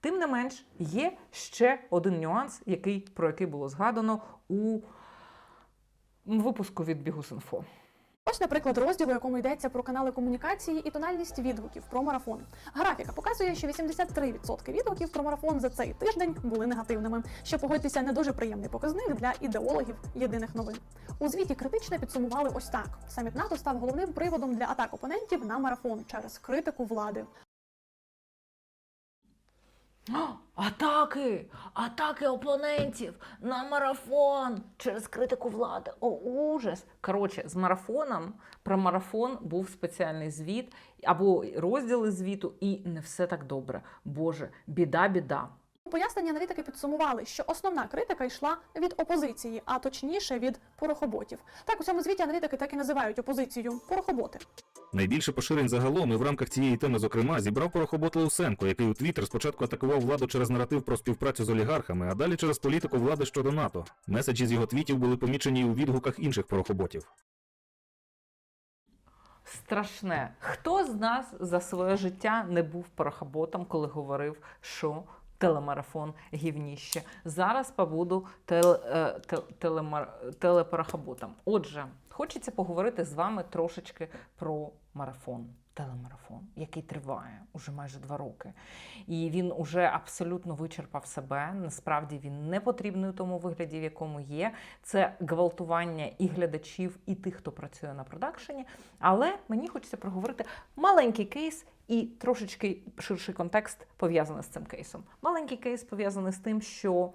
Тим не менш, є ще один нюанс, який, про який було згадано у випуску від Бігус.Інфо. Ось, наприклад, розділ, у якому йдеться про канали комунікації і тональність відгуків про марафон. Графіка показує, що 83% відгуків про марафон за цей тиждень були негативними, що погодьтеся не дуже приємний показник для ідеологів єдиних новин. У звіті критично підсумували ось так: саміт НАТО став головним приводом для атак опонентів на марафон через критику влади. Атаки! Атаки опонентів на марафон через критику влади. О, ужас! Коротше, з марафоном про марафон був спеціальний звіт або розділи звіту, і не все так добре. Боже, біда, біда. У поясненні аналітики підсумували, що основна критика йшла від опозиції, а точніше від порохоботів. Так у цьому звіті аналітики так і називають опозицію порохоботи. Найбільше поширень загалом і в рамках цієї теми, зокрема, зібрав порохобот Леусенко, який у Твіттер спочатку атакував владу через наратив про співпрацю з олігархами, а далі через політику влади щодо НАТО. Меседжі з його твітів були помічені і у відгуках інших порохоботів. Страшне. Хто з нас за своє життя не був порохоботом, коли говорив, що телемарафон гівніще? Зараз побуду тел, е, телемар, телепорохоботом. Отже, хочеться поговорити з вами трошечки про марафон. Телемарафон, який триває уже майже два роки, і він уже абсолютно вичерпав себе. Насправді він не потрібний у тому вигляді, в якому є. Це гвалтування і глядачів, і тих, хто працює на продакшені. Але мені хочеться проговорити маленький кейс і трошечки ширший контекст пов'язаний з цим кейсом. Маленький кейс пов'язаний з тим, що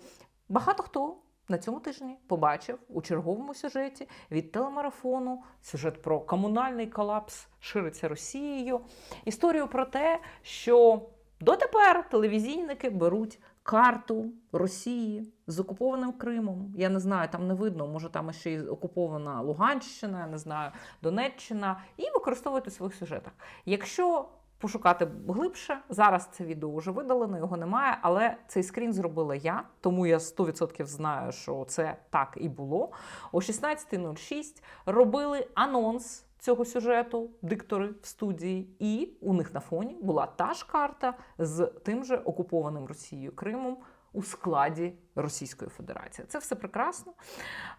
багато хто. На цьому тижні побачив у черговому сюжеті від телемарафону сюжет про комунальний колапс шириться Росією. Історію про те, що дотепер телевізійники беруть карту Росії з окупованим Кримом. Я не знаю, там не видно, може там ще й окупована Луганщина, я не знаю, Донеччина, і використовують у своїх сюжетах. Якщо пошукати глибше, зараз це відео вже видалено, його немає, але цей скрін зробила я, тому я 100% знаю, що це так і було. О 16.06 робили анонс цього сюжету диктори в студії, і у них на фоні була та ж карта з тим же окупованим Росією Кримом у складі Російської Федерації. Це все прекрасно.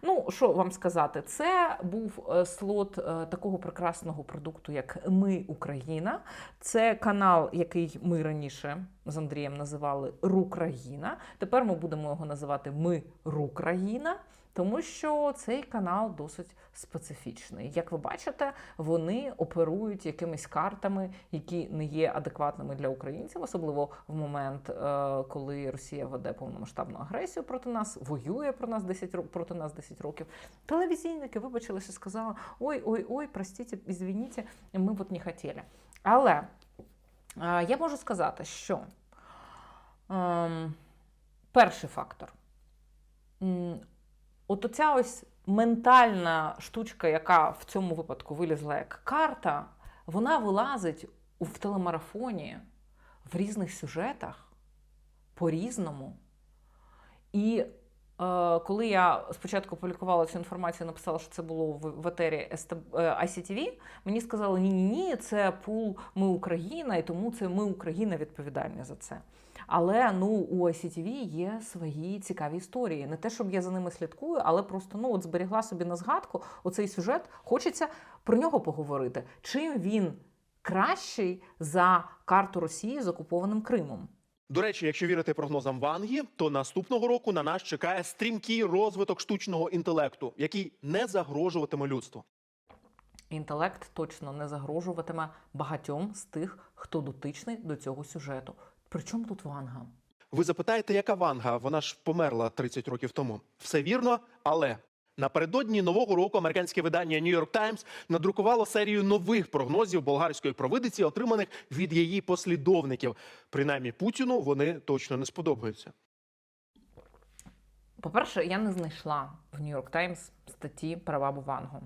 Ну, що вам сказати, це був е, слот е, такого прекрасного продукту, як Ми Україна. Це канал, який ми раніше з Андрієм називали Рукраїна. Тепер ми будемо його називати Ми Рукраїна. Тому що цей канал досить специфічний. Як ви бачите, вони оперують якимись картами, які не є адекватними для українців, особливо в момент, е, коли Росія веде повномасштабну агресію проти нас, воює про нас 10 ро- проти нас 10 років. Телевізійники вибачилися, сказали: ой, ой, ой, простите, извините, ми от не хотіли. Але е, я можу сказати, що ем, перший фактор. От оця ось ментальна штучка, яка в цьому випадку вилізла як карта, вона вилазить в телемарафоні в різних сюжетах по-різному. І коли я спочатку публікувала цю інформацію, написала, що це було в, етері е, ICTV, мені сказали, ні, ні, ні, це пул Ми Україна, і тому це ми Україна відповідальні за це. Але ну у ICTV є свої цікаві історії. Не те, щоб я за ними слідкую, але просто ну от зберігла собі на згадку оцей сюжет. Хочеться про нього поговорити. Чим він кращий за карту Росії з окупованим Кримом? До речі, якщо вірити прогнозам Ванги, то наступного року на нас чекає стрімкий розвиток штучного інтелекту, який не загрожуватиме людству. Інтелект точно не загрожуватиме багатьом з тих, хто дотичний до цього сюжету. Причому тут Ванга? Ви запитаєте, яка Ванга? Вона ж померла 30 років тому. Все вірно, але напередодні нового року американське видання New York Times надрукувало серію нових прогнозів болгарської провидиці, отриманих від її послідовників. Принаймні Путіну вони точно не сподобаються. По-перше, я не знайшла в New York Times статті про бабу Вангу.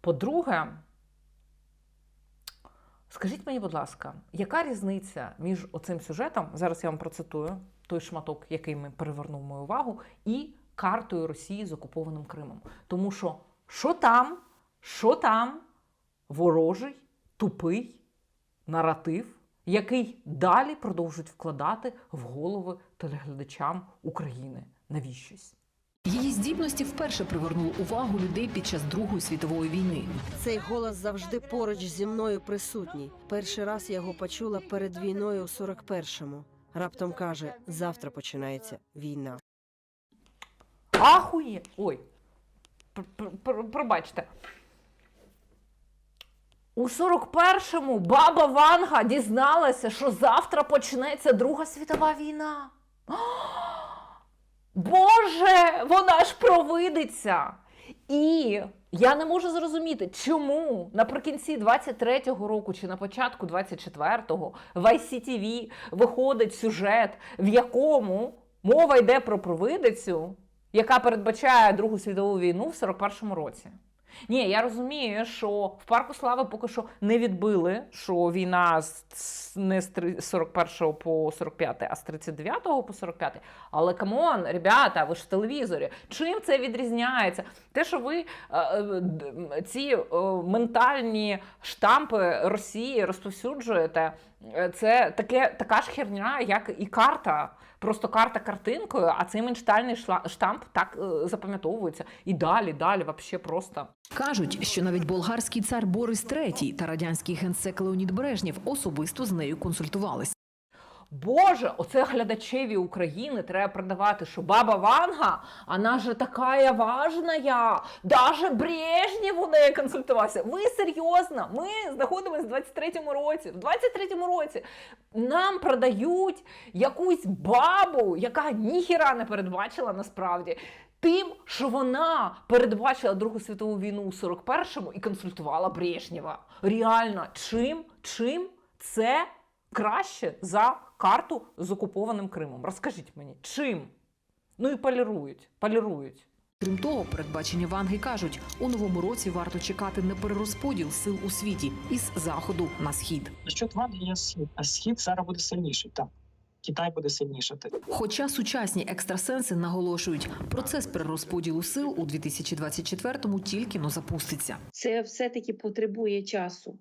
По-друге, скажіть мені, будь ласка, яка різниця між оцим сюжетом, зараз я вам процитую той шматок, який ми перевернув мою увагу, і картою Росії з окупованим Кримом? Тому що що там, що там ворожий, тупий наратив, який далі продовжують вкладати в голови телеглядачам України. Навіщось. Її здібності вперше привернули увагу людей під час Другої світової війни. Цей голос завжди поруч зі мною присутній. Перший раз я його почула перед війною у 41-му. Раптом каже: завтра починається війна. Ахує! Ой, пр- пр- пр- пробачте. У 41-му баба Ванга дізналася, що завтра почнеться Друга світова війна. Боже, вона ж провидиться. І я не можу зрозуміти, чому наприкінці 23-го року чи на початку 24-го в ICTV виходить сюжет, в якому мова йде про провидицю, яка передбачає Другу світову війну в 41-му році. Ні, я розумію, що в парку слави поки що не відбили, що війна не з три- з 41 по 45, а з 39 по 45. Але камон, ребята, ви ж в телевізорі. Чим це відрізняється? Те, що ви е, е, ці е, ментальні штампи Росії розповсюджуєте, це таке, така ж херня, як і карта. Просто карта картинкою, а цей ментальний штамп так е, запам'ятовується. І далі, далі, взагалі просто. Кажуть, що навіть болгарський цар Борис III та радянський генсек Леонід Брежнєв особисто з нею консультувались. Боже, оце глядачеві України треба продавати, що баба Ванга, вона же така важная, даже Брежнєв у неї консультувався. Ви серйозно? Ми знаходимося в 23-му році. В 23-му році нам продають якусь бабу, яка ніхіра не передбачила насправді. Тим, що вона передбачила Другу світову війну у 41-му і консультувала Брежнєва. Реально, чим, чим це краще за карту з окупованим Кримом? Розкажіть мені, чим? Ну і полірують, полірують. Крім того, передбачення Ванги кажуть, у новому році варто чекати на перерозподіл сил у світі із заходу на схід. Ванги є схід, а схід зараз буде сильніший. Так. Китай буде сильніше. Хоча сучасні екстрасенси наголошують, процес перерозподілу сил у 2024-му тільки но запуститься. це все-таки потребує часу.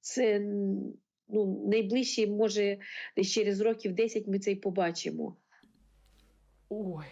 Це ну, найближчі, може, через років 10 ми це й побачимо. Ой,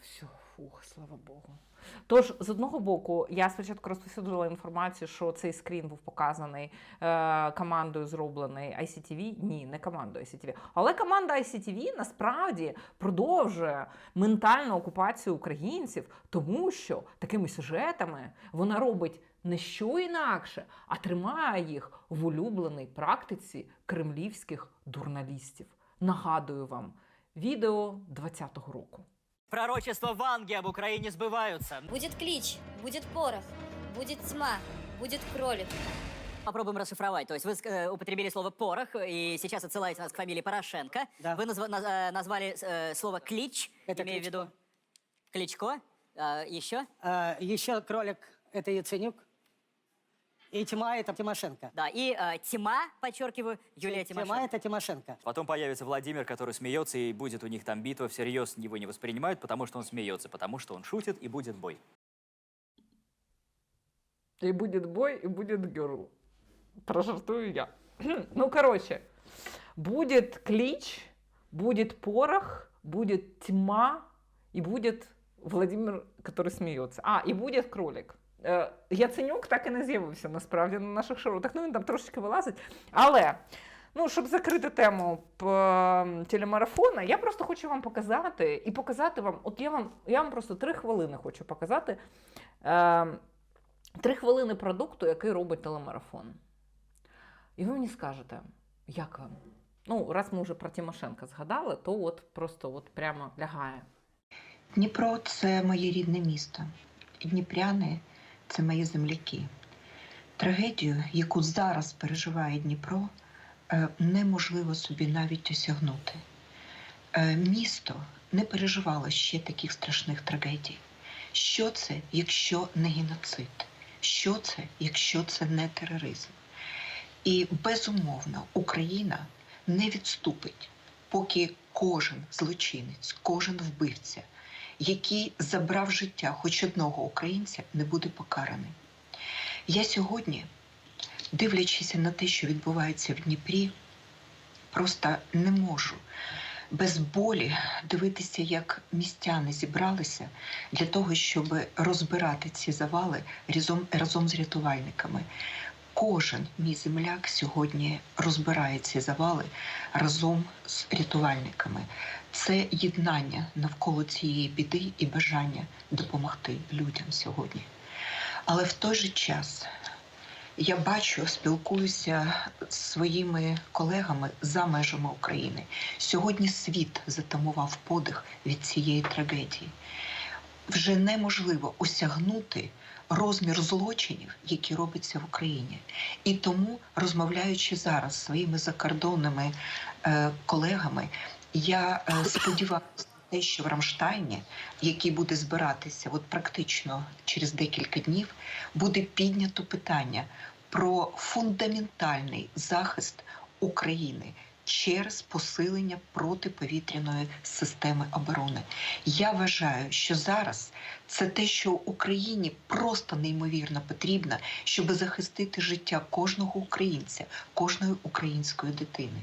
все, фух, слава Богу. Тож, з одного боку, я спочатку розповсюджувала інформацію, що цей скрін був показаний е, командою, зроблений ICTV. Ні, не командою ICTV. Але команда ICTV насправді продовжує ментальну окупацію українців, тому що такими сюжетами вона робить не що інакше, а тримає їх в улюбленій практиці кремлівських журналістів. Нагадую вам, відео 20-го року. Пророчества Ванги об Украине сбываются. Будет клич, будет порох, будет тьма, будет кролик. Попробуем расшифровать. То есть вы э, употребили слово «порох» и сейчас отсылаете нас к фамилии Порошенко. Да. Вы назва- наз- э, назвали э, слово «клич», Это имею в Кличко. виду Кличко. А, еще? А, еще кролик это Яценюк. И тьма это Тимошенко. Да, и э, Тима, подчеркиваю, Юлия Тимошенко. это Тимошенко. Потом появится Владимир, который смеется, и будет у них там битва, всерьез его не воспринимают, потому что он смеется, потому что он шутит, и будет бой. И будет бой, и будет герл. Прожартую я. ну, короче, будет клич, будет порох, будет тьма, и будет Владимир, который смеется. А, і буде кролик. Е, Яценюк так і не з'явився насправді на наших широтах. Ну, він там трошечки вилазить. Але, ну, щоб закрити тему телемарафона, я просто хочу вам показати і показати вам, от я вам, я вам просто три хвилини хочу показати. Е, Три хвилини продукту, який робить телемарафон. І ви мені скажете, як вам? Ну, раз ми вже про Тимошенка згадали, то от просто от прямо лягає. Дніпро це моє рідне місто. Дніпряни це мої земляки. Трагедію, яку зараз переживає Дніпро, е, неможливо собі навіть осягнути. Е, Місто не переживало ще таких страшних трагедій. Що це, якщо не геноцид? Що це, якщо це не тероризм? І безумовно Україна не відступить, поки кожен злочинець, кожен вбивця, який забрав життя хоч одного українця, не буде покараний. Я сьогодні, дивлячись на те, що відбувається в Дніпрі, просто не можу без болі дивитися, як містяни зібралися для того, щоб розбирати ці завали разом, разом з рятувальниками. Кожен мій земляк сьогодні розбирає ці завали разом з рятувальниками. Це єднання навколо цієї біди і бажання допомогти людям сьогодні. Але в той же час я бачу, спілкуюся з своїми колегами за межами України. Сьогодні світ затамував подих від цієї трагедії. Вже неможливо осягнути розмір злочинів, які робляться в Україні. І тому, розмовляючи зараз своїми закордонними е, колегами, я е, сподіваюся те, що в Рамштайні, який буде збиратися от практично через декілька днів, буде піднято питання про фундаментальний захист України через посилення протиповітряної системи оборони. Я вважаю, що зараз це те, що Україні просто неймовірно потрібно, щоб захистити життя кожного українця, кожної української дитини.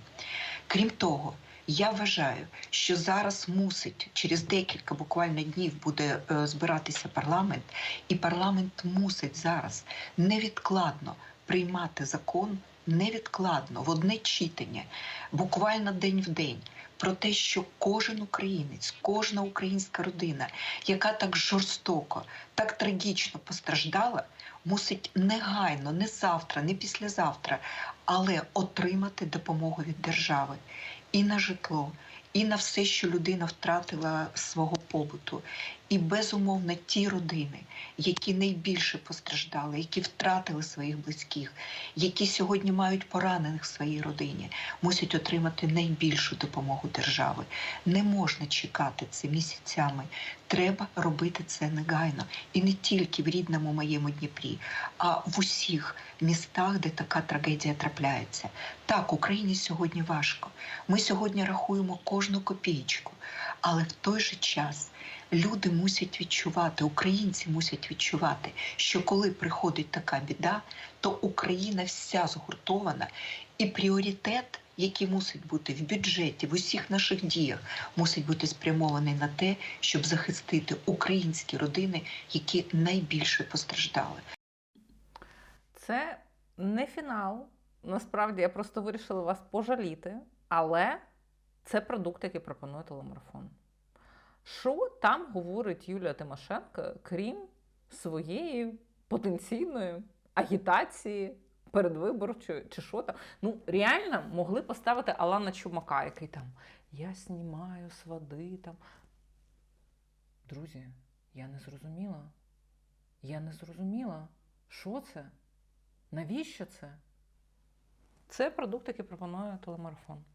Крім того, я вважаю, що зараз мусить через декілька буквально днів буде е, збиратися парламент, і парламент мусить зараз невідкладно приймати закон невідкладно в одне читання, буквально день в день. Про те, що кожен українець, кожна українська родина, яка так жорстоко, так трагічно постраждала, мусить негайно, не завтра, не післязавтра, але отримати допомогу від держави і на житло, і на все, що людина втратила свого побуту. І безумовно ті родини, які найбільше постраждали, які втратили своїх близьких, які сьогодні мають поранених в своїй родині, мусять отримати найбільшу допомогу держави. Не можна чекати це місяцями. Треба робити це негайно. І не тільки в рідному моєму Дніпрі, а в усіх містах, де така трагедія трапляється. Так, Україні сьогодні важко. Ми сьогодні рахуємо кожну копійку, але в той же час люди мусять відчувати, українці мусять відчувати, що коли приходить така біда, то Україна вся згуртована, і пріоритет, який мусить бути в бюджеті, в усіх наших діях, мусить бути спрямований на те, щоб захистити українські родини, які найбільше постраждали. Це не фінал. Насправді я просто вирішила вас пожаліти, але це продукт, який пропонує телемарафон. Що там говорить Юлія Тимошенко, крім своєї потенційної агітації передвиборчої, чи що там? Ну, реально могли поставити Алана Чумака, який там Я знімаю з води там. Друзі, я не зрозуміла. Я не зрозуміла, що це? Навіщо це? Це продукт, який пропонує телемарафон.